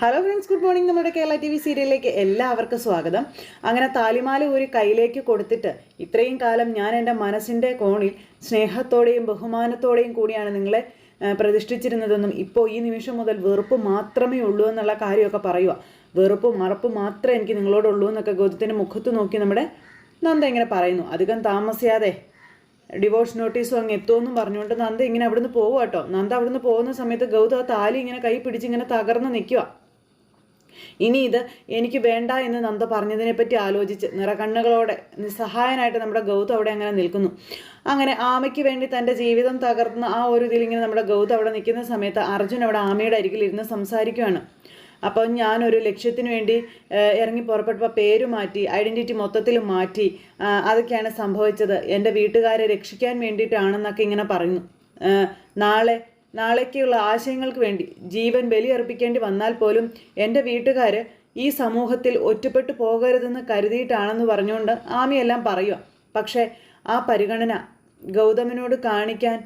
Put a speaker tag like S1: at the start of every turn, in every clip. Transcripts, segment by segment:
S1: Hello friends good morning നമ്മുടെ Kerala T V സീരിയലിലേക്ക് എല്ലാവർക്കും സ്വാഗതം. അങ്ങനെ താലിമാല ഒരു കയ്യിലേക്ക് കൊടുത്തിട്ട് ഇത്രയും കാലം ഞാൻ എന്റെ മനസ്സിന്റെ കോണിൽ സ്നേഹത്തോടെയും ബഹുമാനത്തോടെയും കൂടിയാണ് നിങ്ങളെ പ്രതിഷ്ഠിച്ചിരുന്നതെന്നും ഇപ്പോൾ ഈ നിമിഷം മുതൽ വെറുപ്പ് മാത്രമേ ഉള്ളൂ എന്നുള്ള കാര്യമൊക്കെ പറയുക വെറുപ്പും മറപ്പും മാത്രമേ എനിക്ക് നിങ്ങളോടുള്ളൂ എന്നൊക്കെ ഗൗതത്തിന്റെ മുഖത്ത് നോക്കി നമ്മുടെ നന്ദ ഇങ്ങനെ പറയുന്നു. അധികം താമസിയാതെ ഡിവോഴ്സ് നോട്ടീസും അങ്ങ് എത്തുമെന്നും പറഞ്ഞുകൊണ്ട് നന്ദ ഇങ്ങനെ അവിടുന്ന് പോകുക കേട്ടോ നന്ദ അവിടുന്ന് പോകുന്ന സമയത്ത് ഗൗതം ആ താലി ഇങ്ങനെ കൈ പിടിച്ച് ഇങ്ങനെ തകർന്ന് നിൽക്കുക ഇനി ഇത് എനിക്ക് വേണ്ട എന്ന് നന്ദ പറഞ്ഞതിനെപ്പറ്റി ആലോചിച്ച് നിറകണ്ണുകളോടെ നിസ്സഹായനായിട്ട് നമ്മുടെ ഗൗതം അവിടെ അങ്ങനെ നിൽക്കുന്നു. അങ്ങനെ ആമയ്ക്ക് വേണ്ടി തന്റെ ജീവിതം തകർന്ന ആ ഒരു ഇതിൽ ഇങ്ങനെ നമ്മുടെ ഗൗതം അവിടെ നിൽക്കുന്ന സമയത്ത് അർജുൻ അവിടെ ആമയുടെ അരികിൽ ഇരുന്ന് സംസാരിക്കുകയാണ് അപ്പോൾ ഞാനൊരു ലക്ഷ്യത്തിന് വേണ്ടി ഇറങ്ങി പുറപ്പെട്ടപ്പോൾ പേര് മാറ്റി ഐഡന്റിറ്റി മൊത്തത്തിൽ മാറ്റി അതൊക്കെയാണ് സംഭവിച്ചത്. എന്റെ വീട്ടുകാരെ രക്ഷിക്കാൻ വേണ്ടിയിട്ടാണെന്നൊക്കെ ഇങ്ങനെ പറയുന്നു. നാളെ നാളേക്കുള്ള ആശയങ്ങൾക്ക് വേണ്ടി ജീവൻ ബലിയർപ്പിക്കേണ്ടി വന്നാൽ പോലും എന്റെ വീട്ടുകാർ ഈ സമൂഹത്തിൽ ഒറ്റപ്പെട്ടു പോകരുതെന്ന് കരുതിയിട്ടാണെന്ന് പറഞ്ഞുകൊണ്ട് ആമിയെല്ലാം പറയുക പക്ഷേ ആ പരിഗണന ഗൗതമനോട് കാണിക്കാൻ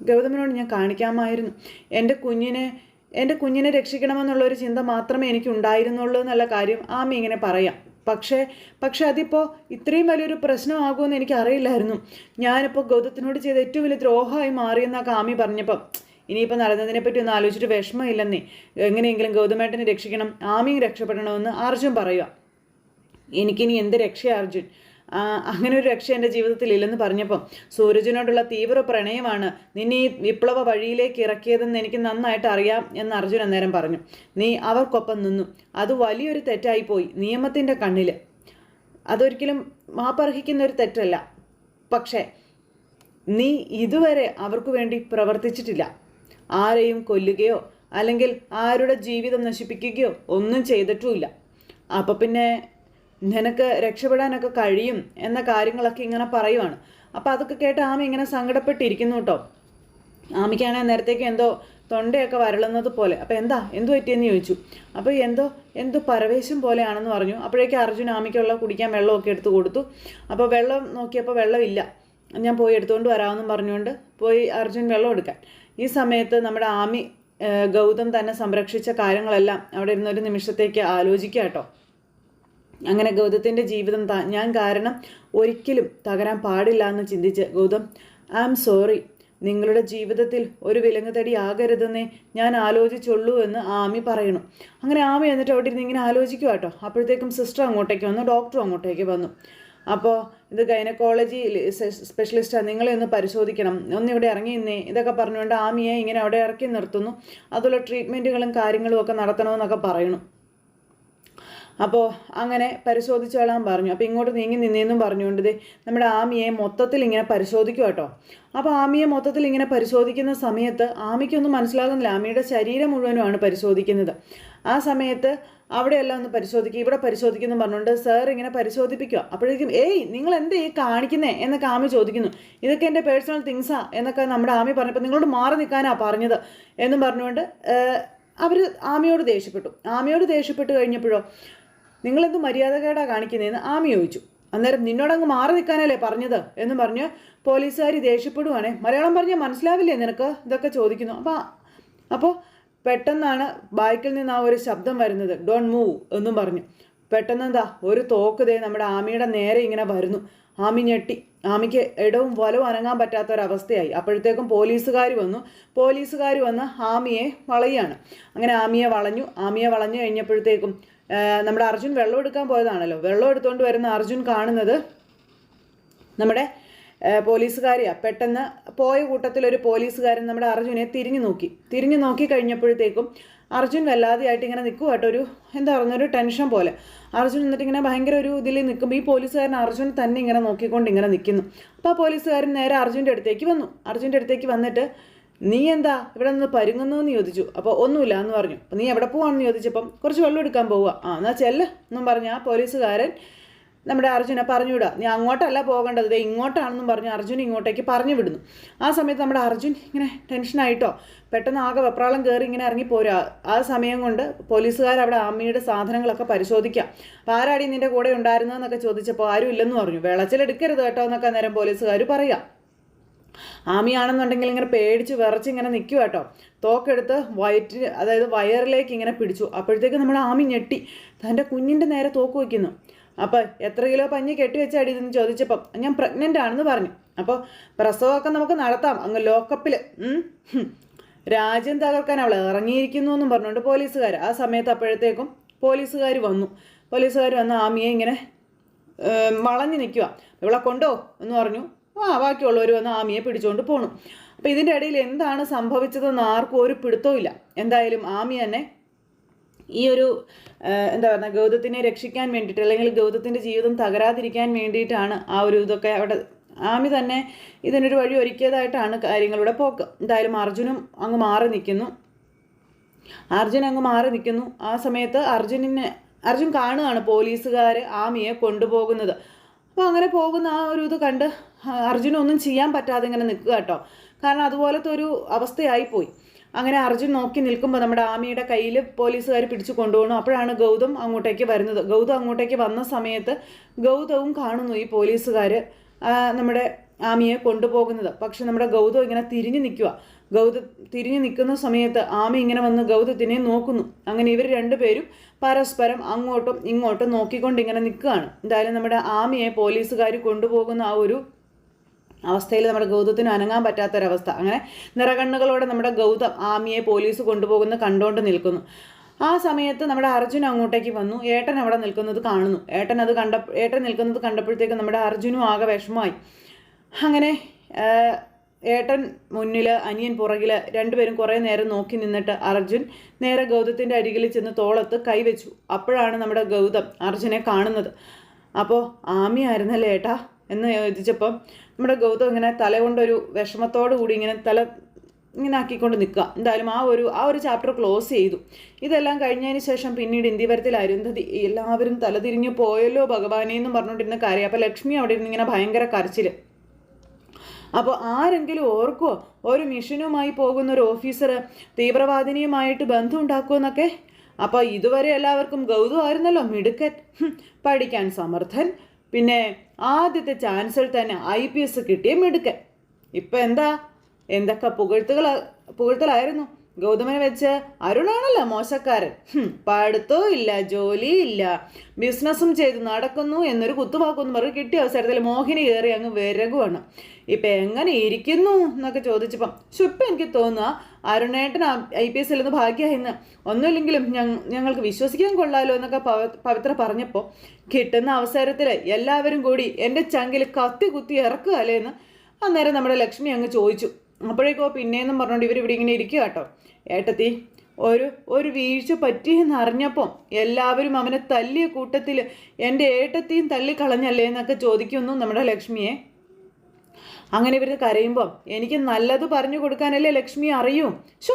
S1: ഗൗതമനോട് ഞാൻ കാണിക്കാമായിരുന്നു. എന്റെ കുഞ്ഞിനെ എന്റെ കുഞ്ഞിനെ രക്ഷിക്കണമെന്നുള്ളൊരു ചിന്ത മാത്രമേ എനിക്ക് ഉണ്ടായിരുന്നുള്ളൂ എന്നുള്ള കാര്യം ആമി ഇങ്ങനെ പറയാം. പക്ഷേ പക്ഷേ അതിപ്പോൾ ഇത്രയും വലിയൊരു പ്രശ്നമാകുമെന്ന് എനിക്ക് അറിയില്ലായിരുന്നു ഞാനിപ്പോൾ ഗൗതത്തിനോട് ചെയ്ത ഏറ്റവും വലിയ ദ്രോഹമായി മാറിയെന്നൊക്കെ കാമി പറഞ്ഞപ്പം. ഇനിയിപ്പോൾ നടന്നതിനെപ്പറ്റി ഒന്ന് ആലോചിച്ചിട്ട് വിഷമമില്ലെന്നേ. എങ്ങനെയെങ്കിലും ഗൗതമേട്ടനെ രക്ഷിക്കണം ആമിയും രക്ഷപ്പെടണമെന്ന് അർജുൻ പറയുക എനിക്കിനി എന്ത് രക്ഷയാ അർജുൻ? ആ, അങ്ങനെ ഒരു രക്ഷ എന്റെ ജീവിതത്തിൽ ഇല്ലെന്ന് പറഞ്ഞപ്പം സൂരജിനോടുള്ള തീവ്ര പ്രണയമാണ് നിന്നെ വിപ്ലവ വഴിയിലേക്ക് ഇറക്കിയതെന്ന് എനിക്ക് നന്നായിട്ട് അറിയാം എന്ന് അർജുൻ അന്നേരം പറഞ്ഞു. നീ അവർക്കൊപ്പം നിന്നു. അത് വലിയൊരു തെറ്റായിപ്പോയി നിയമത്തിന്റെ കണ്ണിൽ അതൊരിക്കലും മാപ്പർഹിക്കുന്ന ഒരു തെറ്റല്ല. പക്ഷേ നീ ഇതുവരെ അവർക്ക് വേണ്ടി പ്രവർത്തിച്ചിട്ടില്ല. ആരെയും കൊല്ലുകയോ അല്ലെങ്കിൽ ആരുടെ ജീവിതം നശിപ്പിക്കുകയോ ഒന്നും ചെയ്തിട്ടുമില്ല. അപ്പോൾ പിന്നെ നിനക്ക് രക്ഷപ്പെടാനൊക്കെ കഴിയും എന്ന കാര്യങ്ങളൊക്കെ ഇങ്ങനെ പറയുവാണ്. അപ്പോൾ അതൊക്കെ കേട്ട് ആമ ഇങ്ങനെ സങ്കടപ്പെട്ടിരിക്കുന്നു കേട്ടോ. ആമിക്കാണെങ്കിൽ നേരത്തേക്ക് എന്തോ തൊണ്ടയൊക്കെ വരളുന്നത് പോലെ. അപ്പോൾ എന്താ? എന്തു പറ്റിയെന്ന് ചോദിച്ചു. അപ്പോൾ എന്തോ എന്തോ പരവേശം പോലെയാണെന്ന് പറഞ്ഞു. അപ്പോഴേക്കും അർജുൻ ആമിക്കുള്ള കുടിക്കാൻ വെള്ളമൊക്കെ എടുത്ത് കൊടുത്തു. അപ്പോൾ വെള്ളം നോക്കിയപ്പോൾ വെള്ളമില്ല. ഞാൻ പോയി എടുത്തുകൊണ്ട് വരാമെന്നും പറഞ്ഞുകൊണ്ട് പോയി അർജുൻ വെള്ളം എടുക്കാൻ. ഈ സമയത്ത് നമ്മുടെ ആമി ഗൗതം തന്നെ സംരക്ഷിച്ച കാര്യങ്ങളെല്ലാം അവിടെ ഇരുന്നൊരു നിമിഷത്തേക്ക് ആലോചിക്കുക കേട്ടോ. അങ്ങനെ ഗൗതത്തിന്റെ ജീവിതം ഞാൻ കാരണം ഒരിക്കലും തകരാൻ പാടില്ല എന്ന് ചിന്തിച്ച് ഗൗതം ഐ ആം സോറി നിങ്ങളുടെ ജീവിതത്തിൽ ഒരു വിലങ്ങുതടി ആകരുതെന്നേ ഞാൻ ആലോചിച്ചുള്ളൂ എന്ന് ആമി പറയണു അങ്ങനെ ആമി എന്നിട്ട് അവിടെ ഇരുന്ന് ഇങ്ങനെ ആലോചിക്കുക കേട്ടോ അപ്പോഴത്തേക്കും സിസ്റ്റർ അങ്ങോട്ടേക്ക് വന്നു ഡോക്ടറും അങ്ങോട്ടേക്ക് വന്നു. അപ്പോൾ ഇത് ഗൈനക്കോളജി സ്പെഷ്യലിസ്റ്റാണ് നിങ്ങളെ ഒന്ന് പരിശോധിക്കണം. ഒന്ന് ഇവിടെ ഇറങ്ങി നിന്നേ. ഇതൊക്കെ പറഞ്ഞുകൊണ്ട് ആമിയെ ഇങ്ങനെ അവിടെ ഇറക്കി നിർത്തുന്നു. അതുപോലെ ട്രീറ്റ്മെന്റുകളും കാര്യങ്ങളും ഒക്കെ നടത്തണമെന്നൊക്കെ പറയണു അപ്പോൾ അങ്ങനെ പരിശോധിച്ചോളാൻ പറഞ്ഞു. അപ്പോൾ ഇങ്ങോട്ട് നീങ്ങി നിന്നേന്നും പറഞ്ഞുകൊണ്ട് നമ്മുടെ ആമിയെ മൊത്തത്തിൽ ഇങ്ങനെ പരിശോധിക്കും കേട്ടോ. അപ്പോൾ ആമിയെ മൊത്തത്തിൽ ഇങ്ങനെ പരിശോധിക്കുന്ന സമയത്ത് ആമിക്കൊന്നും മനസ്സിലാകുന്നില്ല. ആമിയുടെ ശരീരം മുഴുവനുമാണ് പരിശോധിക്കുന്നത്. ആ സമയത്ത് അവിടെയെല്ലാം ഒന്ന് പരിശോധിക്കുക ഇവിടെ പരിശോധിക്കുന്നു പറഞ്ഞുകൊണ്ട് സാർ ഇങ്ങനെ പരിശോധിപ്പിക്കുക. അപ്പോഴേക്കും ഏയ് നിങ്ങൾ എന്താ ഈ കാണിക്കുന്നേ? എന്നൊക്കെ ആമി ചോദിക്കുന്നു. ഇതൊക്കെ എന്റെ പേഴ്സണൽ തിങ്സാ എന്നൊക്കെ നമ്മുടെ ആമി പറഞ്ഞപ്പോൾ നിങ്ങളോട് മാറി നിൽക്കാനാ പറഞ്ഞത് എന്നും പറഞ്ഞുകൊണ്ട് അവർ ആമിയോട് ദേഷ്യപ്പെട്ടു. ആമിയോട് ദേഷ്യപ്പെട്ട് കഴിഞ്ഞപ്പോഴോ നിങ്ങളെന്ത് മര്യാദകേടാ കാണിക്കുന്നതെന്ന് ആമി ചോദിച്ചു. അന്നേരം നിന്നോടങ്ങ് മാറി നിൽക്കാനല്ലേ പറഞ്ഞത്? എന്ന് പറഞ്ഞ് പോലീസുകാർ ദേഷ്യപ്പെടുവാണേ. മലയാളം പറഞ്ഞാൽ മനസ്സിലാവില്ലേ നിനക്ക്? ഇതൊക്കെ ചോദിക്കുന്നു. അപ്പോൾ അപ്പോൾ പെട്ടെന്നാണ് ബൈക്കിൽ നിന്ന് ആ ഒരു ശബ്ദം വരുന്നത്. ഡോൺ മൂവ് എന്നും പറഞ്ഞു. പെട്ടെന്ന് എന്താ ഒരു തോക്ക് ദേ നമ്മുടെ ആമിയുടെ നേരെ ഇങ്ങനെ വരുന്നു. ആമി ഞെട്ടി. ആമിക്ക് ഇടവും വലവും അനങ്ങാൻ പറ്റാത്തൊരവസ്ഥയായി. അപ്പോഴത്തേക്കും പോലീസുകാർ വന്നു. പോലീസുകാർ വന്ന് ആമിയെ വളയാണ്. അങ്ങനെ ആമിയെ വളഞ്ഞു. ആമിയെ വളഞ്ഞു കഴിഞ്ഞപ്പോഴത്തേക്കും നമ്മുടെ അർജുൻ വെള്ളം എടുക്കാൻ പോയതാണല്ലോ. വെള്ളം എടുത്തുകൊണ്ട് വരുന്ന അർജുൻ കാണുന്നത് നമ്മുടെ പോലീസുകാരിയാ. പെട്ടെന്ന് പോയ കൂട്ടത്തിൽ ഒരു പോലീസുകാരൻ നമ്മുടെ അർജുനെ തിരിഞ്ഞു നോക്കി. തിരിഞ്ഞു നോക്കി കഴിഞ്ഞപ്പോഴത്തേക്കും അർജുൻ വല്ലാതെയായിട്ട് ഇങ്ങനെ നിൽക്കുക കേട്ടോ ഒരു എന്താ ഒരു ടെൻഷൻ പോലെ. അർജുൻ എന്നിട്ട് ഇങ്ങനെ ഭയങ്കര ഒരു ഇതിൽ നിൽക്കുമ്പോൾ ഈ പോലീസുകാരൻ അർജുൻ തന്നെ ഇങ്ങനെ നോക്കിക്കൊണ്ട് ഇങ്ങനെ നിൽക്കുന്നു അപ്പോൾ ആ പോലീസുകാരൻ നേരെ അർജുന്റെ അടുത്തേക്ക് വന്നു. അർജുന്റെ അടുത്തേക്ക് വന്നിട്ട് നീ എന്താ ഇവിടെ നിന്ന് പരുങ്ങുന്നു എന്ന് ചോദിച്ചു. അപ്പോൾ ഒന്നുമില്ല എന്ന് പറഞ്ഞു. അപ്പോൾ നീ എവിടെ പോവാണെന്ന് ചോദിച്ചപ്പം കുറച്ച് വെള്ളം എടുക്കാൻ പോവുക. ആ എന്നാൽ ചെല്ല എന്നും പറഞ്ഞ് ആ പോലീസുകാരൻ നമ്മുടെ അർജുനെ പറഞ്ഞു വിടുക. നീ അങ്ങോട്ടല്ല പോകേണ്ടത്. ദേ ഇങ്ങോട്ടാണെന്നും പറഞ്ഞ് അർജുൻ ഇങ്ങോട്ടേക്ക് പറഞ്ഞു വിടുന്നു. ആ സമയത്ത് നമ്മുടെ അർജുൻ ഇങ്ങനെ ടെൻഷനായിട്ടോ പെട്ടെന്ന് ആകെ വെപ്രാളം കയറി ഇങ്ങനെ ഇറങ്ങി പോരാ. ആ സമയം കൊണ്ട് പോലീസുകാർ അവിടെ അമ്മയുടെ സാധനങ്ങളൊക്കെ പരിശോധിക്കാം. അപ്പം ആരാടി നിന്റെ കൂടെ ഉണ്ടായിരുന്നതെന്നൊക്കെ ചോദിച്ചപ്പോൾ ആരും ഇല്ലെന്ന് പറഞ്ഞു. വെളച്ചിലെടുക്കരുത് കേട്ടോ എന്നൊക്കെ നേരം പോലീസുകാർ പറയാം. ആമിയാണെന്നുണ്ടെങ്കിൽ ഇങ്ങനെ പേടിച്ച് വിറച്ച് ഇങ്ങനെ നിൽക്കുക കേട്ടോ. തോക്കെടുത്ത് വയറ്റിൽ അതായത് വയറിലേക്ക് ഇങ്ങനെ പിടിച്ചു. അപ്പോഴത്തേക്ക് നമ്മുടെ ആമി ഞെട്ടി. തന്റെ കുഞ്ഞിന്റെ നേരെ തോക്ക് വയ്ക്കുന്നു. അപ്പോൾ എത്ര കിലോ പഞ്ഞി കെട്ടി വെച്ച ചോദിച്ചപ്പം ഞാൻ പ്രഗ്നന്റ് ആണെന്ന് പറഞ്ഞു. അപ്പോൾ പ്രസവമൊക്കെ നമുക്ക് നടത്താം. അങ്ങ് ലോക്കപ്പിൽ രാജ്യം തകർക്കാൻ അവൾ ഇറങ്ങിയിരിക്കുന്നു എന്നും പറഞ്ഞുകൊണ്ട് പോലീസുകാർ. ആ സമയത്ത് അപ്പോഴത്തേക്കും പോലീസുകാർ വന്നു. പോലീസുകാർ വന്ന് ആമിയെ ഇങ്ങനെ വളഞ്ഞു നിൽക്കുക ഇവളെ കൊണ്ടോ? എന്ന് പറഞ്ഞു. ആ ബാക്കിയുള്ളവർ വന്ന് ആമിയെ പിടിച്ചുകൊണ്ട് പോകണം അപ്പോൾ ഇതിന്റെ ഇടയിൽ എന്താണ് സംഭവിച്ചതെന്ന് ആർക്കും ഒരു പിടുത്തവും എന്തായാലും ആമി തന്നെ ഈ ഒരു എന്താ പറയുക ഗൗതത്തിനെ രക്ഷിക്കാൻ വേണ്ടിയിട്ട് അല്ലെങ്കിൽ ഗൗതത്തിന്റെ ജീവിതം തകരാതിരിക്കാൻ വേണ്ടിയിട്ടാണ് ആ ഒരു ഇതൊക്കെ അവിടെ ആമി തന്നെ ഇതിനൊരു വഴി ഒരുക്കിയതായിട്ടാണ് കാര്യങ്ങളുടെ പോക്ക്. എന്തായാലും അർജുനും അങ്ങ് മാറി നിൽക്കുന്നു. അർജുൻ അങ്ങ് മാറി നിൽക്കുന്നു. ആ സമയത്ത് അർജുനിനെ അർജുൻ കാണുകയാണ് പോലീസുകാർ ആമിയെ കൊണ്ടുപോകുന്നത്. അപ്പോൾ അങ്ങനെ പോകുന്ന ആ ഒരു ഇത് കണ്ട് അർജുന ഒന്നും ചെയ്യാൻ പറ്റാതെ ഇങ്ങനെ നിൽക്കുക കേട്ടോ. കാരണം അതുപോലത്തെ ഒരു അവസ്ഥയായിപ്പോയി അങ്ങനെ അർജുൻ നോക്കി നിൽക്കുമ്പോൾ നമ്മുടെ ആമിയുടെ കയ്യിൽ പോലീസുകാർ പിടിച്ചു കൊണ്ടുപോകണം അപ്പോഴാണ് ഗൗതം അങ്ങോട്ടേക്ക് വരുന്നത്. ഗൗതം അങ്ങോട്ടേക്ക് വന്ന സമയത്ത് ഗൗതവും കാണുന്നു ഈ പോലീസുകാർ നമ്മുടെ ആമിയെ കൊണ്ടുപോകുന്നത്. പക്ഷെ നമ്മുടെ ഗൗതം ഇങ്ങനെ തിരിഞ്ഞു നിൽക്കുക ഗൗത തിരിഞ്ഞു നിൽക്കുന്ന സമയത്ത് ആമ ഇങ്ങനെ വന്ന് ഗൗതത്തിനെ നോക്കുന്നു. അങ്ങനെ ഇവർ രണ്ടുപേരും പരസ്പരം അങ്ങോട്ടും ഇങ്ങോട്ടും നോക്കിക്കൊണ്ട് ഇങ്ങനെ നിൽക്കുകയാണ്. എന്തായാലും നമ്മുടെ ആമയെ പോലീസുകാർ കൊണ്ടുപോകുന്ന ആ ഒരു അവസ്ഥയിൽ നമ്മുടെ ഗൗതത്തിന് അനങ്ങാൻ പറ്റാത്തൊരവസ്ഥ. അങ്ങനെ നിറകണ്ണുകളോടെ നമ്മുടെ ഗൗതം ആമിയെ പോലീസ് കൊണ്ടുപോകുന്ന കണ്ടുകൊണ്ട് നിൽക്കുന്നു. ആ സമയത്ത് നമ്മുടെ അർജുൻ അങ്ങോട്ടേക്ക് വന്നു. ഏട്ടൻ അവിടെ നിൽക്കുന്നത് കാണുന്നു. ഏട്ടൻ അത് കണ്ട ഏട്ടൻ നിൽക്കുന്നത് കണ്ടപ്പോഴത്തേക്ക് നമ്മുടെ അർജുനും ആകെ വിഷമമായി. അങ്ങനെ ഏട്ടൻ മുന്നിൽ അനിയൻ പുറകിൽ രണ്ടുപേരും കുറേ നേരം നോക്കി നിന്നിട്ട് അർജുൻ നേരെ ഗൗതത്തിന്റെ അരികിൽ ചെന്ന് തോളത്ത് കൈവച്ചു അപ്പോഴാണ് നമ്മുടെ ഗൗതം അർജുനെ കാണുന്നത്. അപ്പോൾ ആമിയായിരുന്നല്ലേ ഏട്ടാ? എന്ന് ചോദിച്ചപ്പം നമ്മുടെ ഗൗതം ഇങ്ങനെ തല കൊണ്ടൊരു വിഷമത്തോടു കൂടി ഇങ്ങനെ തല ഇങ്ങനെ ആക്കിക്കൊണ്ട് നിൽക്കുക. എന്തായാലും ആ ഒരു ആ ഒരു ചാപ്റ്റർ ക്ലോസ് ചെയ്തു. ഇതെല്ലാം കഴിഞ്ഞതിന് ശേഷം പിന്നീട് ഇന്ത്യവരത്തിൽ അരുന്ധതി എല്ലാവരും തലതിരിഞ്ഞു പോയല്ലോ ഭഗവാനെ എന്നും പറഞ്ഞുകൊണ്ടിരുന്ന കാര്യം. അപ്പോൾ ലക്ഷ്മി അവിടെ ഇരുന്ന് ഇങ്ങനെ ഭയങ്കര കരച്ചിൽ അപ്പോൾ ആരെങ്കിലും ഓർക്കോ ഒരു മിഷനുമായി പോകുന്ന ഒരു ഓഫീസർ തീവ്രവാദിനിയുമായിട്ട് ബന്ധം ഉണ്ടാക്കുമെന്നൊക്കെ അപ്പോൾ ഇതുവരെ എല്ലാവർക്കും ഗൗതമായിരുന്നല്ലോ മിടുക്കൻ. പഠിക്കാൻ സമർത്ഥൻ. പിന്നെ ആദ്യത്തെ ചാൻസിൽ തന്നെ ഐ പി എസ് കിട്ടിയ മിടുക്കൻ. ഇപ്പം എന്താ? എന്തൊക്കെ പുകഴ്ത്തുകൾ പുകഴ്ത്തലായിരുന്നു? ഗൗതമനെ വെച്ച് അരുളാണല്ലോ മോശക്കാരൻ. പഠിത്തവും ഇല്ല ജോലിയില്ല ബിസിനസ്സും ചെയ്ത് നടക്കുന്നു എന്നൊരു കുത്തുവാക്കൊന്നും പറഞ്ഞ് കിട്ടിയ അവസരത്തിൽ മോഹിനി കയറി അങ്ങ് വിരകുവാണ്. ഇപ്പം എങ്ങനെ ഇരിക്കുന്നു എന്നൊക്കെ ചോദിച്ചപ്പം ചുപ്പം എനിക്ക് തോന്നുക അരുണേട്ടൻ ഐ പി എസ് നിന്ന് ഭാഗ്യമായിരുന്നു ഒന്നുമില്ലെങ്കിലും ഞങ്ങ ഞങ്ങൾക്ക് വിശ്വസിക്കാൻ കൊള്ളാലോ എന്നൊക്കെ പവ പവിത്ര പറഞ്ഞപ്പോൾ കിട്ടുന്ന അവസരത്തിൽ എല്ലാവരും കൂടി എന്റെ ചങ്കിൽ കത്തി കുത്തി ഇറക്കുക അല്ലേന്ന് അന്നേരം നമ്മുടെ ലക്ഷ്മി അങ്ങ് ചോദിച്ചു. അപ്പോഴേക്കോ പിന്നെയെന്നും പറഞ്ഞുകൊണ്ട് ഇവർ ഇവിടെ ഇങ്ങനെ ഇരിക്കുക കേട്ടോ. ഏട്ടത്തി ഒരു ഒരു വീഴ്ച പറ്റിയെന്ന് അറിഞ്ഞപ്പോൾ എല്ലാവരും അവനെ തല്ലിയ കൂട്ടത്തിൽ എന്റെ ഏട്ടത്തെയും തല്ലിക്കളഞ്ഞല്ലേ എന്നൊക്കെ ചോദിക്കുന്നു നമ്മുടെ ലക്ഷ്മിയെ. അങ്ങനെ ഇവർ കരയുമ്പോൾ എനിക്ക് നല്ലത് പറഞ്ഞു കൊടുക്കാനല്ലേ ലക്ഷ്മി അറിയൂ? ഷോ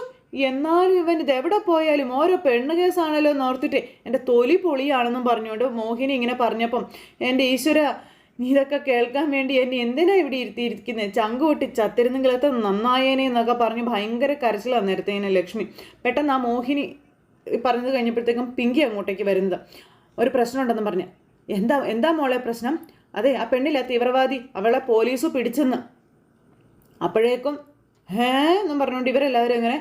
S1: എന്നാലും ഇവൻ ഇത് എവിടെ പോയാലും ഓരോ പെണ്ണ് കേസാണല്ലോ എന്ന് ഓർത്തിട്ട് എന്റെ തൊലി പൊളിയാണെന്നും പറഞ്ഞുകൊണ്ട് മോഹിനി ഇങ്ങനെ പറഞ്ഞപ്പം എന്റെ ഈശ്വര നീ ഇതൊക്കെ കേൾക്കാൻ വേണ്ടി എന്നെ എന്തിനാ ഇവിടെ ഇരുത്തിയിരിക്കുന്നത് ചങ്ക് പൊട്ടി ചത്തിരുന്നെങ്കിൽ അത് നന്നായേനെ എന്നൊക്കെ പറഞ്ഞ് ഭയങ്കര കരച്ചിലാണ് നേരത്തേനെ ലക്ഷ്മി. പെട്ടെന്ന് ആ മോഹിനി പറഞ്ഞത് കഴിഞ്ഞപ്പോഴത്തേക്കും പിങ്കി അങ്ങോട്ടേക്ക് വരുന്നത്. ഒരു പ്രശ്നമുണ്ടെന്ന് പറഞ്ഞ്. എന്താ എന്താ മോളെ പ്രശ്നം? അതെ ആ പെണ്ണില്ല തീവ്രവാദി. അവളെ പോലീസ് പിടിച്ചെന്ന്. അപ്പോഴേക്കും ഹേ എന്നും പറഞ്ഞുകൊണ്ട് ഇവരെല്ലാവരും ഇങ്ങനെ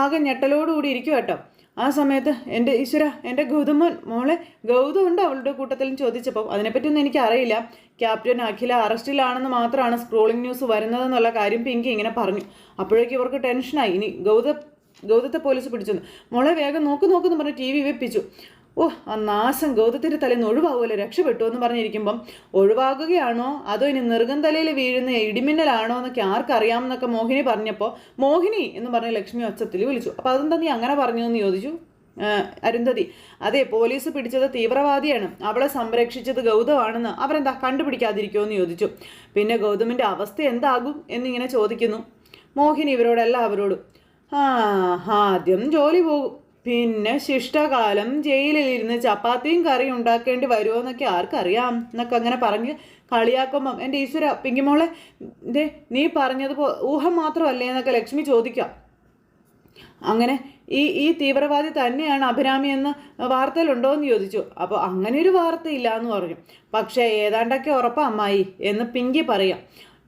S1: ആകെ ഞെട്ടലോടുകൂടി ഇരിക്കും കേട്ടോ. ആ സമയത്ത് എന്റെ ഈശ്വര എന്റെ ഗൗതമൻ മോളെ ഗൗതം ഉണ്ട് അവളുടെ കൂട്ടത്തിലും ചോദിച്ചപ്പോൾ അതിനെപ്പറ്റിയൊന്നും എനിക്കറിയില്ല. ക്യാപ്റ്റൻ അഖില അറസ്റ്റിലാണെന്ന് മാത്രമാണ് സ്ക്രോളിംഗ് ന്യൂസ് വരുന്നതെന്നുള്ള കാര്യം പിങ്കി ഇങ്ങനെ പറഞ്ഞു. അപ്പോഴേക്കും ഇവർക്ക് ടെൻഷനായി. ഇനി ഗൗത ഗൗതത്തെ പോലീസ് പിടിച്ചെന്ന്. മോളെ വേഗം നോക്ക് നോക്കുന്നു പറഞ്ഞ് ടി വി വെപ്പിച്ചു. ഓ ആ നാശം ഗൗതത്തിന്റെ തലേന്ന് ഒഴിവാകുമല്ലോ രക്ഷപ്പെട്ടു എന്ന് പറഞ്ഞിരിക്കുമ്പം ഒഴിവാകുകയാണോ? അതോ ഇനി നെറുകം തലയിൽ വീഴുന്ന ഇടിമിന്നലാണോ എന്നൊക്കെ ആർക്കറിയാമെന്നൊക്കെ മോഹിനി പറഞ്ഞപ്പോൾ മോഹിനി എന്ന് പറഞ്ഞ ലക്ഷ്മി ഒച്ചത്തിൽ വിളിച്ചു. അപ്പോൾ അതെന്താ നീ അങ്ങനെ പറഞ്ഞു എന്ന് ചോദിച്ചു? അരുന്ധതി അതെ പോലീസ് പിടിച്ചത് തീവ്രവാദിയാണ്. അവളെ സംരക്ഷിച്ചത് ഗൗതമാണെന്ന് അവരെന്താ കണ്ടുപിടിക്കാതിരിക്കുമോ എന്ന് ചോദിച്ചു. പിന്നെ ഗൗതമിന്റെ അവസ്ഥ എന്താകും എന്നിങ്ങനെ ചോദിക്കുന്നു. മോഹിനി ഇവരോടല്ല ഇവരോടെല്ലാവരോടും ആ ആദ്യം ജോലി പോകും. പിന്നെ ശിഷ്ടകാലം ജയിലിലിരുന്ന് ചപ്പാത്തിയും കറിയും ഉണ്ടാക്കേണ്ടി വരുമോ എന്നൊക്കെ ആർക്കറിയാം? എന്നൊക്കെ അങ്ങനെ പറഞ്ഞ് കളിയാക്കുമ്പം എന്റെ ഈശ്വര പിങ്കിമോളെ ദേ നീ പറഞ്ഞതുപോ ഊഹം മാത്രമല്ലേ? എന്നൊക്കെ ലക്ഷ്മി ചോദിക്കാം. അങ്ങനെ ഈ ഈ തീവ്രവാദി തന്നെയാണ് അഭിരാമി എന്ന് വാർത്തയിലുണ്ടോ എന്ന് ചോദിച്ചു. അപ്പോൾ അങ്ങനെ ഒരു വാർത്തയില്ല എന്ന് പറഞ്ഞു. പക്ഷേ ഏതാണ്ടൊക്കെ ഉറപ്പാ അമ്മായി എന്ന് പിങ്കി പറയാം.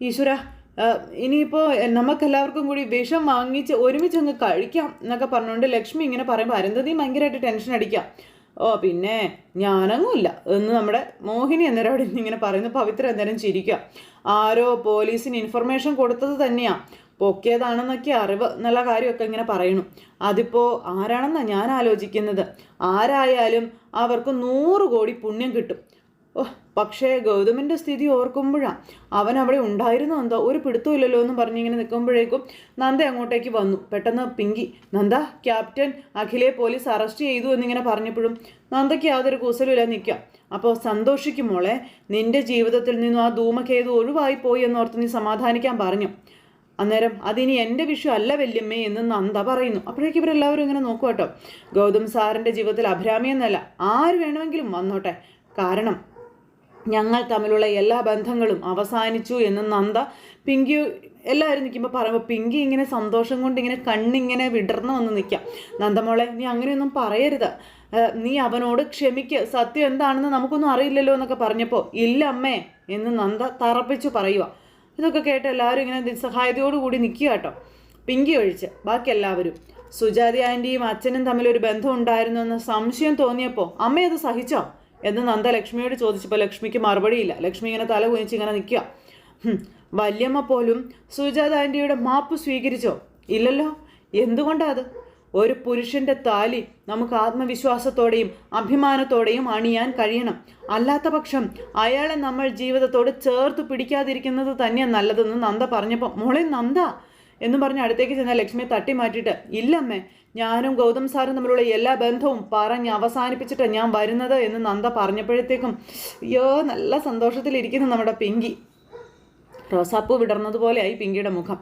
S1: ഈശ്വര ഇനിയിപ്പോൾ നമുക്കെല്ലാവർക്കും കൂടി വിഷം വാങ്ങിച്ച് ഒരുമിച്ച് അങ്ങ് കഴിക്കാം എന്നൊക്കെ പറഞ്ഞുകൊണ്ട് ലക്ഷ്മി ഇങ്ങനെ പറയുമ്പോൾ അരുന്ധതി ഭയങ്കരമായിട്ട് ടെൻഷൻ അടിക്കാം. ഓ പിന്നെ ഞാനങ്ങുമില്ല എന്ന് നമ്മുടെ മോഹിനി അന്നേരം ഇങ്ങനെ പറയുന്നു. പവിത്ര അന്നേരം ചിരിക്കുക ആരോ പോലീസിന് ഇൻഫർമേഷൻ കൊടുത്തത് തന്നെയാ. പൊക്കിയതാണെന്നൊക്കെ അറിവ് എന്നുള്ള കാര്യമൊക്കെ ഇങ്ങനെ പറയണു അതിപ്പോൾ ആരാണെന്നാണ് ഞാൻ ആലോചിക്കുന്നത്? ആരായാലും അവർക്ക് നൂറ് കോടി പുണ്യം കിട്ടും. ഓ പക്ഷേ ഗൗതമിന്റെ സ്ഥിതി ഓർക്കുമ്പോഴാണ് അവൻ അവിടെ ഉണ്ടായിരുന്നു? എന്തോ? ഒരു പിടുത്തമില്ലല്ലോ എന്ന് പറഞ്ഞിങ്ങനെ നിൽക്കുമ്പോഴേക്കും നന്ദ അങ്ങോട്ടേക്ക് വന്നു. പെട്ടെന്ന് പിങ്കി നന്ദ ക്യാപ്റ്റൻ അഖിലെ പോലീസ് അറസ്റ്റ് ചെയ്തു എന്നിങ്ങനെ പറഞ്ഞപ്പോഴും നന്ദയ്ക്ക് യാതൊരു കൂസലുമില്ല നിൽക്കാം. അപ്പോൾ സന്തോഷിക്കും മോളെ നിന്റെ ജീവിതത്തിൽ നിന്നും ആ ധൂമഖേത് ഒഴിവായി പോയി എന്നോർത്ത് നീ സമാധാനിക്കാൻ പറഞ്ഞു. അന്നേരം അതിനി എന്റെ വിഷയം അല്ല വല്യമ്മേ എന്ന് നന്ദ പറയുന്നു. അപ്പോഴേക്കും ഇവരെല്ലാവരും ഇങ്ങനെ നോക്കുക കേട്ടോ ഗൗതം സാറിന്റെ ജീവിതത്തിൽ അഭിരാമി എന്നല്ല ആര് വേണമെങ്കിലും വന്നോട്ടെ. കാരണം ഞങ്ങൾ തമ്മിലുള്ള എല്ലാ ബന്ധങ്ങളും അവസാനിച്ചു എന്ന് നന്ദ പിങ്കി എല്ലാവരും നിൽക്കുമ്പോൾ പറയുമ്പോൾ പിങ്കി ഇങ്ങനെ സന്തോഷം കൊണ്ട് ഇങ്ങനെ കണ്ണിങ്ങനെ വിടർന്നു വന്ന് നിൽക്കാം നന്ദമോളെ നീ അങ്ങനെയൊന്നും പറയരുത്. നീ അവനോട് ക്ഷമിക്ക്. സത്യം എന്താണെന്ന് നമുക്കൊന്നും അറിയില്ലല്ലോ എന്നൊക്കെ പറഞ്ഞപ്പോൾ ഇല്ല അമ്മേ എന്ന് നന്ദ തറപ്പിച്ചു പറയുക ഇതൊക്കെ കേട്ട് എല്ലാവരും ഇങ്ങനെ നിസ്സഹായതയോടുകൂടി നിൽക്കുക കേട്ടോ. പിങ്കി ഒഴിച്ച്. ബാക്കി എല്ലാവരും. സുജാതി ആന്റിയും അച്ഛനും തമ്മിലൊരു ബന്ധം ഉണ്ടായിരുന്നു എന്ന് സംശയം തോന്നിയപ്പോൾ അമ്മയത് സഹിച്ചോ? എന്ന് നന്ദ ലക്ഷ്മിയോട് ചോദിച്ചപ്പോൾ ലക്ഷ്മിക്ക് മറുപടിയില്ല ലക്ഷ്മി ഇങ്ങനെ തല കുനിച്ച് ഇങ്ങനെ നിൽക്കുക വല്യമ്മ പോലും സുജാത ആന്റിയുടെ മാപ്പ് സ്വീകരിച്ചോ? ഇല്ലല്ലോ. എന്തുകൊണ്ടാത് ഒരു പുരുഷന്റെ താലി നമുക്ക് ആത്മവിശ്വാസത്തോടെയും അഭിമാനത്തോടെയും അണിയാൻ കഴിയണം. അല്ലാത്ത പക്ഷം അയാളെ നമ്മൾ ജീവിതത്തോട് ചേർത്ത് പിടിക്കാതിരിക്കുന്നത് തന്നെയാണ് നല്ലതെന്ന് നന്ദ പറഞ്ഞപ്പോൾ മോളെ നന്ദ എന്ന് പറഞ്ഞ് അടുത്തേക്ക് ചെന്ന ലക്ഷ്മിയെ തട്ടി മാറ്റിയിട്ട് ഇല്ലമ്മേ ഞാനും ഗൗതം സാറും തമ്മിലുള്ള എല്ലാ ബന്ധവും പറഞ്ഞ് അവസാനിപ്പിച്ചിട്ട് ഞാൻ വരുന്നത് എന്ന് നന്ദ പറഞ്ഞപ്പോഴത്തേക്കും അയ്യോ നല്ല സന്തോഷത്തിലിരിക്കുന്നു നമ്മുടെ പിങ്കി. റോസാപ്പൂ വിടർന്നതുപോലെയായി പിങ്കിയുടെ മുഖം.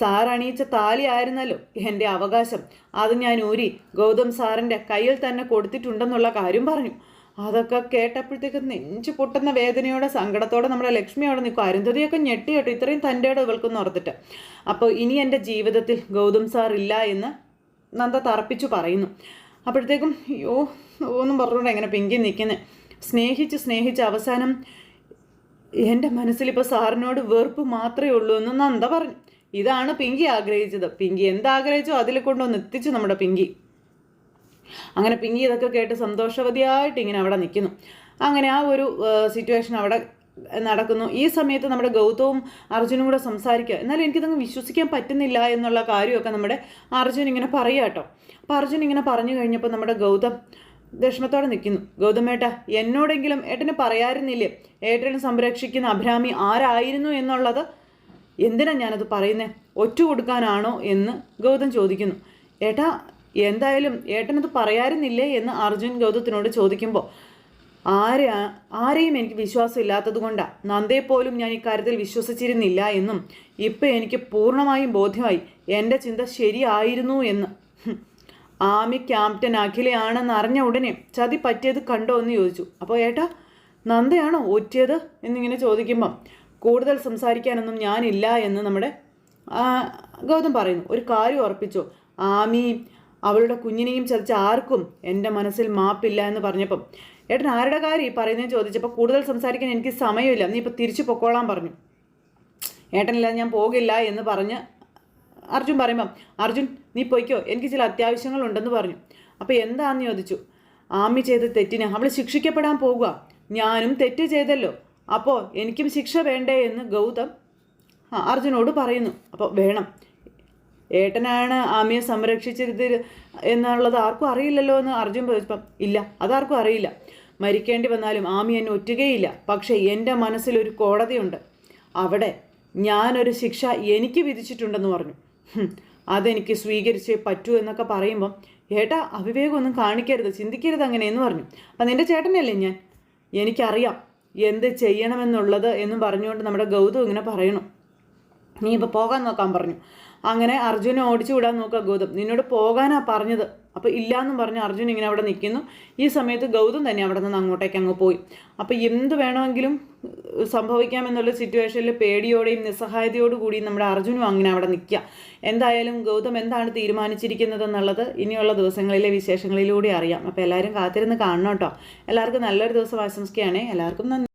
S1: സാർ അണിയിച്ച താലി ആയിരുന്നല്ലോ എന്റെ അവകാശം. അത് ഞാൻ ഊരി ഗൗതം സാറിന്റെ കയ്യിൽ തന്നെ കൊടുത്തിട്ടുണ്ടെന്നുള്ള കാര്യം പറഞ്ഞു. അതൊക്കെ കേട്ടപ്പോഴത്തേക്ക് നെഞ്ചു പൊട്ടുന്ന വേദനയോടെ സങ്കടത്തോടെ നമ്മുടെ ലക്ഷ്മി അവിടെ നിൽക്കും. അരുന്ധതിയൊക്കെ ഞെട്ടി ഇത്രയും തന്റെ ഇവൾക്കൊന്ന് ഓർത്തിട്ട്. അപ്പോൾ ഇനി എന്റെ ജീവിതത്തിൽ ഗൗതം സാർ ഇല്ല എന്ന് നന്ദ തറപ്പിച്ചു പറയുന്നു. അപ്പോഴത്തേക്കും അയ്യോ ഒന്നും പറഞ്ഞുകൊണ്ട് എങ്ങനെ പിങ്കി നിൽക്കുന്നത് സ്നേഹിച്ച് സ്നേഹിച്ച് അവസാനം എന്റെ മനസ്സിലിപ്പോൾ സാറിനോട് വെറുപ്പ് മാത്രമേ ഉള്ളൂ എന്ന് നന്ദ പറഞ്ഞു. ഇതാണ് പിങ്കി ആഗ്രഹിച്ചത്. പിങ്കി എന്താഗ്രഹിച്ചോ അതിൽ കൊണ്ടുവന്ന് എത്തിച്ചു നമ്മുടെ പിങ്കി. അങ്ങനെ പിങ്കി ഇതൊക്കെ കേട്ട് സന്തോഷവതിയായിട്ട് ഇങ്ങനെ അവിടെ നിൽക്കുന്നു. അങ്ങനെ ആ ഒരു സിറ്റുവേഷൻ അവിടെ നടക്കുന്നു. ഈ സമയത്ത് നമ്മുടെ ഗൗതവും അർജുനും കൂടെ സംസാരിക്കുക. എന്നാലും എനിക്കിതങ്ങ് വിശ്വസിക്കാൻ പറ്റുന്നില്ല എന്നുള്ള കാര്യമൊക്കെ നമ്മുടെ അർജുൻ ഇങ്ങനെ പറയുക കേട്ടോ. അപ്പോൾ അർജുൻ ഇങ്ങനെ പറഞ്ഞു കഴിഞ്ഞപ്പോൾ നമ്മുടെ ഗൗതം വിഷമത്തോടെ നിൽക്കുന്നു. ഗൗതമേട്ട എന്നോടെങ്കിലും ഏട്ടന് പറയാറുന്നില്ലേ? ഏട്ടനെ സംരക്ഷിക്കുന്ന അഭിരാമി ആരായിരുന്നു എന്നുള്ളത്? എന്തിനാ ഞാനത് പറയുന്നത് ഒറ്റ കൊടുക്കാനാണോ എന്ന് ഗൗതം ചോദിക്കുന്നു. ഏട്ടാ എന്തായാലും ഏട്ടനത് പറയാറുന്നില്ലേ എന്ന് അർജുൻ ഗൗതത്തിനോട് ചോദിക്കുമ്പോൾ ആരെ ആരെയും എനിക്ക് വിശ്വാസം ഇല്ലാത്തത് കൊണ്ടാണ് നന്ദയെപ്പോലും ഞാൻ ഇക്കാര്യത്തിൽ വിശ്വസിച്ചിരുന്നില്ല എന്നും ഇപ്പം എനിക്ക് പൂർണമായും ബോധ്യമായി. എന്റെ ചിന്ത ശരിയായിരുന്നു എന്ന്. ആമി ക്യാപ്റ്റൻ അഖിലയാണെന്ന് അറിഞ്ഞ ഉടനെ ചതി പറ്റിയത് കണ്ടോ എന്ന് ചോദിച്ചു. അപ്പോൾ ഏട്ടാ നന്ദയാണോ ഒറ്റിയത് എന്നിങ്ങനെ ചോദിക്കുമ്പം കൂടുതൽ സംസാരിക്കാനൊന്നും ഞാനില്ല എന്ന് നമ്മുടെ ഗൗതം പറയുന്നു. ഒരു കാര്യം ഉറപ്പിച്ചു. ആമി അവളുടെ കുഞ്ഞിനെയും ചതിച്ച ആർക്കും എന്റെ മനസ്സിൽ മാപ്പില്ല എന്ന് പറഞ്ഞപ്പം ഏട്ടൻ ആരുടെ കാര്യം ഈ പറയുന്നത് ചോദിച്ചപ്പോൾ കൂടുതൽ സംസാരിക്കാൻ എനിക്ക് സമയമില്ല. നീ ഇപ്പോൾ തിരിച്ചു പൊക്കോളാൻ പറഞ്ഞു. ഏട്ടനില്ലാതെ ഞാൻ പോകില്ല എന്ന് പറഞ്ഞ് അർജുൻ പറയുമ്പം അർജുൻ നീ പൊയ്ക്കോ. എനിക്ക് ചില അത്യാവശ്യങ്ങളുണ്ടെന്ന് പറഞ്ഞു. അപ്പോൾ എന്താണെന്ന് ചോദിച്ചു? ആമി ചെയ്ത തെറ്റിന് അവൾ ശിക്ഷിക്കപ്പെടാൻ പോകുക. ഞാനും തെറ്റ് ചെയ്തല്ലോ. അപ്പോൾ എനിക്കും ശിക്ഷ വേണ്ടേ? എന്ന് ഗൗതം അർജുനോട് പറയുന്നു. അപ്പോൾ വേണം. ഏട്ടനാണ് ആമിയെ സംരക്ഷിച്ചത് എന്നുള്ളത് ആർക്കും അറിയില്ലല്ലോ എന്ന് അർജുൻ ചോദിച്ചപ്പം ഇല്ല അതാർക്കും അറിയില്ല. മരിക്കേണ്ടി വന്നാലും ആമി എന്നെ ഒറ്റുകയില്ല. പക്ഷേ എന്റെ മനസ്സിലൊരു കോടതിയുണ്ട്. അവിടെ ഞാനൊരു ശിക്ഷ എനിക്ക് വിധിച്ചിട്ടുണ്ടെന്ന് പറഞ്ഞു. അതെനിക്ക് സ്വീകരിച്ചേ പറ്റൂ എന്നൊക്കെ പറയുമ്പം ഏട്ടാ അവിവേകമൊന്നും കാണിക്കരുത് ചിന്തിക്കരുത് അങ്ങനെയെന്ന് പറഞ്ഞു. അപ്പം നിന്റെ ചേട്ടനല്ലേ ഞാൻ? എനിക്കറിയാം എന്ത് ചെയ്യണമെന്നുള്ളത് എന്നും പറഞ്ഞുകൊണ്ട് നമ്മുടെ ഗൗതം ഇങ്ങനെ പറയണം. നീ ഇപ്പോൾ പോകാൻ നോക്കാൻ പറഞ്ഞു. അങ്ങനെ അർജുനെ ഓടിച്ചു വിടാൻ നോക്കുക ഗൗതം. നിന്നോട് പോകാനാ പറഞ്ഞത്. അപ്പോൾ ഇല്ലയെന്നും പറഞ്ഞ് അർജുൻ ഇങ്ങനെ അവിടെ നിൽക്കുന്നു ഈ സമയത്ത് ഗൗതം തന്നെ അവിടെ നിന്ന് അങ്ങോട്ടേക്ക് അങ്ങ് പോയി. അപ്പോൾ എന്ത് വേണമെങ്കിലും സംഭവിക്കാമെന്നുള്ള സിറ്റുവേഷനിൽ പേടിയോടെയും നിസ്സഹായതയോടു കൂടി നമ്മുടെ അർജുനും അങ്ങനെ അവിടെ നിൽക്കുക. എന്തായാലും ഗൗതം എന്താണ് തീരുമാനിച്ചിരിക്കുന്നത് എന്നുള്ളത് ഇനിയുള്ള ദിവസങ്ങളിലെ വിശേഷങ്ങളിലൂടെ അറിയാം. അപ്പോൾ എല്ലാവരും കാത്തിരുന്ന് കാണണം കേട്ടോ. എല്ലാവർക്കും നല്ലൊരു ദിവസം ആശംസിക്കുകയാണ്. എല്ലാവർക്കും നന്ദി.